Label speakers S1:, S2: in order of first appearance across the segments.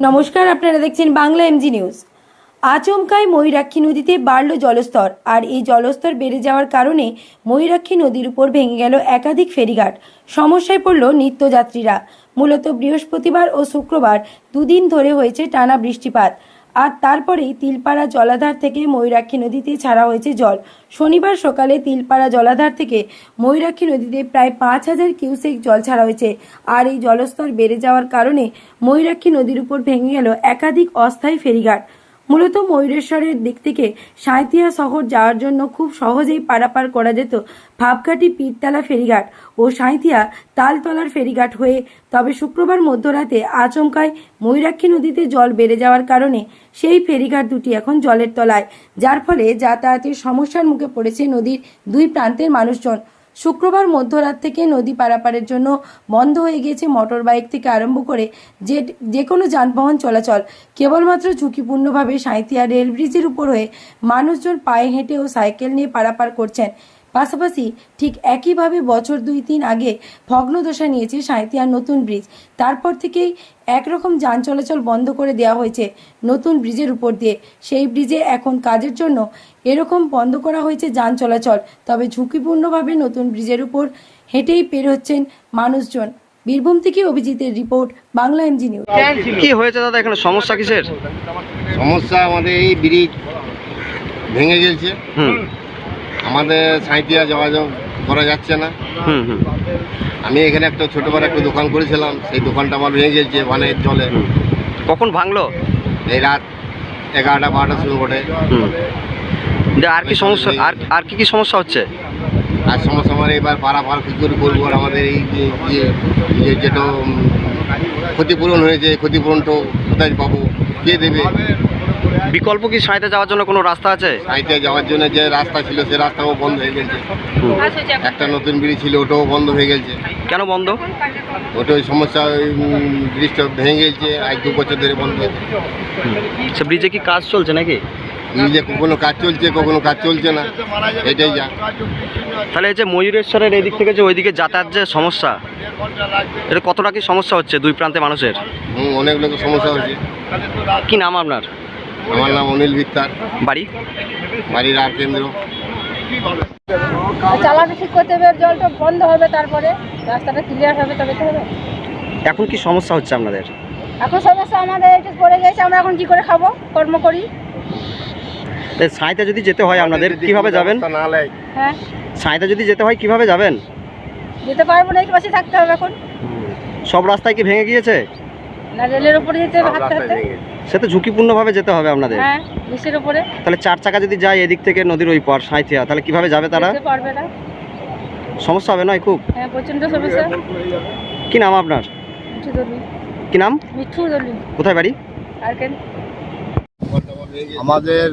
S1: নমস্কার, আপনারা দেখছেন বাংলা এমজি নিউজ আচমকায় ময়ূরাক্ষী নদীতে বাড়ল জলস্তর, আর এই জলস্তর বেড়ে যাওয়ার কারণে ময়ূরাক্ষী নদীর উপর ভেঙে গেল একাধিক ফেরিঘাট। সমস্যায় পড়ল নিত্যযাত্রীরা। মূলত বৃহস্পতিবার ও শুক্রবার দুদিন ধরে হয়েছে টানা বৃষ্টিপাত। আর তারপরেই তিলপাড়া জলাধার থেকে ময়ূরাক্ষী নদীতে ছাড়া হয়েছে জল। শনিবার সকালে তিলপাড়া জলাধার থেকে ময়ূরাক্ষী নদীতে প্রায় পাঁচ হাজার কিউসেক জল ছাড়া হয়েছে। আর এই জলস্তর বেড়ে যাওয়ার কারণে ময়ূরাক্ষী নদীর উপর ভেঙে গেল একাধিক অস্থায়ী ফেরিঘাট। মূলত ময়ূরেশ্বরের দিক থেকে সাঁইথিয়া শহর যাওয়ার জন্য খুব সহজেই পারাপার করা যেত ভাবঘাটি পীরতলা ফেরিঘাট ও সাঁইথিয়া তালতলার ফেরিঘাট হয়ে। তবে শুক্রবার মধ্যরাতে আচমকায় ময়ূরাক্ষী নদীতে জল বেড়ে যাওয়ার কারণে সেই ফেরিঘাট দুটি এখন জলের তলায়। যার ফলে যাতায়াতের সমস্যার মুখে পড়েছে নদীর দুই প্রান্তের মানুষজন। শুক্রবার মধ্যরাত থেকে নদী পারাপারের জন্য বন্ধ হয়ে গিয়েছে মোটর বাইক থেকে আরম্ভ করে যে যে কোনো যানবাহন চলাচল। কেবলমাত্র ঝুঁকিপূর্ণভাবে সাঁইথিয়া রেলব্রিজের উপর হয়ে মানুষজন পায়ে হেঁটে ও সাইকেল নিয়ে পারাপার করছেন। পাশাপাশি ঠিক একইভাবে বছর দুই তিন আগে ভগ্নদশা নিয়েছে সাঁইথিয়ার নতুন ব্রিজ। তারপর থেকেই একরকম যান চলাচল বন্ধ করে দেওয়া হয়েছে নতুন ব্রিজের উপর দিয়ে। সেই ব্রিজে এখন কাজের জন্য এরকম বন্ধ করা হয়েছে যান চলাচল তবে ঝুঁকিপূর্ণভাবে নতুন ব্রিজের উপর হেঁটেই পের হচ্ছেন মানুষজন। বীরভূম থেকে অভিজিতের রিপোর্ট বাংলা এমজি নিউজ
S2: কি হয়েছে দাদা এখানে সমস্যা কিসের?
S3: সমস্যা আমাদের এই ব্রিজ ভেঙে গেছে।
S2: হুম।
S3: আমাদের সাঁইতিয়া যোগাযোগ করা যাচ্ছে না। আমি এখানে একটা ছোটো বড় একটা দোকান করেছিলাম সেই দোকানটা আমার ভেঙে গেছে মানে জলে।
S2: কখন ভাঙলো?
S3: এই রাত এগারোটা বারোটার সময় ঘটে
S2: হুম। আর কি সমস্যা আর আর কি কি সমস্যা হচ্ছে?
S3: আর সমস্যা আমার এবার পাড়া পাড় কী করে করব আর আমাদের এই যে যেটা ক্ষতিপূরণ হয়েছে ক্ষতিপূরণটা কোথায় পাবো কে দেবে?
S2: বিকল্প কি সাঁইতে যাওয়ার জন্য কোনো রাস্তা আছে?
S3: সাঁইতিয়া যাওয়ার জন্য যে রাস্তা ছিল সে রাস্তাও বন্ধ হয়ে গেছে। একটা নতুন ব্রিজ ছিল ওটাও বন্ধ হয়ে গেছে।
S2: কেন বন্ধ?
S3: সমস্যা ওই উম, ব্রিজটা ভেঙে গেছে আজ দু বছর ধরে বন্ধ
S2: সে ব্রিজে কি কাজ চলছে নাকি?
S3: ব্রিজে কখনো কাজ চলছে কখনো কাজ চলছে না। এটাই যা।
S2: তাহলে এই যে ময়ূরেশ্বরের এদিক থেকে যে ওইদিকে যাতায়াত যে সমস্যা এটা কতটা কি সমস্যা হচ্ছে দুই প্রান্তে মানুষের?
S3: হুম অনেক লোকের সমস্যা হচ্ছে।
S2: কি নাম আপনার?
S3: আমার নাম অনিল ভিত্তার
S2: বাড়ি?
S3: বাড়ির আর কেন্দ্র।
S4: চালাটা ঠিক করতে হবে জলটা বন্ধ হবে তারপরে। রাস্তাটা ক্লিয়ার হবে তবে তো হবে।
S2: এখন কি সমস্যা হচ্ছে আপনাদের?
S4: এখন সমস্যা আমাদের একটু পড়ে গেছে আমরা এখন কি করে খাব? কর্ম করি।
S2: সাঁইতে যদি যেতে হয় আপনাদের কীভাবে যাবেন?
S4: হ্যাঁ।
S2: সাঁইতে যদি যেতে হয় কীভাবে যাবেন?
S4: যেতে পারব না এই পাশে থাকতে হবে এখন।
S2: সব রাস্তায় কি ভেঙে গিয়েছে?
S4: না রেলের উপরে যেতে হবে হাঁটতে হাঁটতে।
S2: সে তো ঝুঁকিপূর্ণভাবে যেতে হবে আপনাদের।
S4: হ্যাঁ বিষের উপরে
S2: তাহলে চার চাকা যদি যায় এদিক থেকে নদীর ওই পার সাঁইথিয়া তাহলে কীভাবে যাবে তারা?
S4: যেতে পারবে না।
S2: সমস্যা হবে নয় খুব?
S4: হ্যাঁ প্রচণ্ড সমস্যা।
S2: কি নাম আপনার?
S4: মিঠু দলি।
S2: কি নাম?
S4: মিঠু দলি।
S2: কোথায় বাড়ি?
S4: আর কেন
S5: আমাদের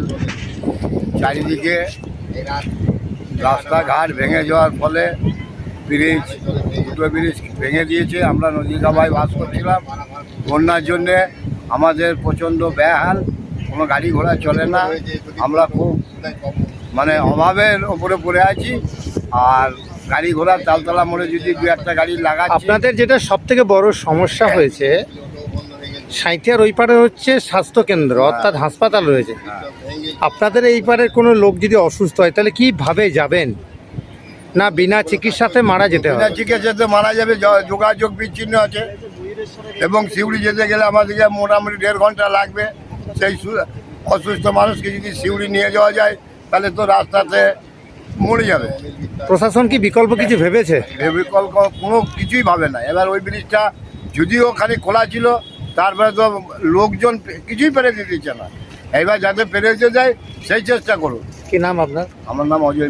S5: চারিদিকে রাস্তাঘাট ভেঙে যাওয়ার ফলে ব্রিজ দুটো ব্রিজ ভেঙে দিয়েছে আমরা নদী গাবায় বাস করছিলাম। বন্যার জন্যে আমাদের প্রচণ্ড বেহাল কোনো গাড়ি ঘোড়া চলে না। আমরা খুব মানে অভাবের ওপরে পড়ে আছি। আর গাড়ি ঘোড়া তালতলা মোড়ে যদি দু একটা গাড়ি লাগাচ্ছি
S6: আপনাদের যেটা সব থেকে বড় সমস্যা হয়েছে সাঁইথিয়ার ওই পারে হচ্ছে স্বাস্থ্যকেন্দ্র অর্থাৎ হাসপাতাল রয়েছে। আপনাদের এই পারের কোনো লোক যদি অসুস্থ হয় তাহলে কীভাবে যাবেন? না বিনা চিকিৎসাতে মারা যেতে
S5: বিনা
S6: হবে।
S5: চিকিৎসাতে মারা যাবে যোগাযোগ বিচ্ছিন্ন আছে। এবং সিউড়ি যেতে গেলে আমাদেরকে মোটামুটি দেড় ঘণ্টা লাগবে। সেই অসুস্থ মানুষকে যদি সিউড়ি নিয়ে যাওয়া যায় তাহলে তো রাস্তাতে মরে যাবে।
S6: প্রশাসন কি বিকল্প কিছু ভেবেছে?
S5: বিকল্প কোনো কিছুই ভাবে না। এবার ওই ব্রিজটা যদিও খালি খোলা ছিল তারপরে তো লোকজন কিছুই পেরে দিতে না। এবার যাতে পেরে দিতে যায় সেই চেষ্টা করুন।
S6: কি নাম আপনার?
S5: আমার নাম অজয়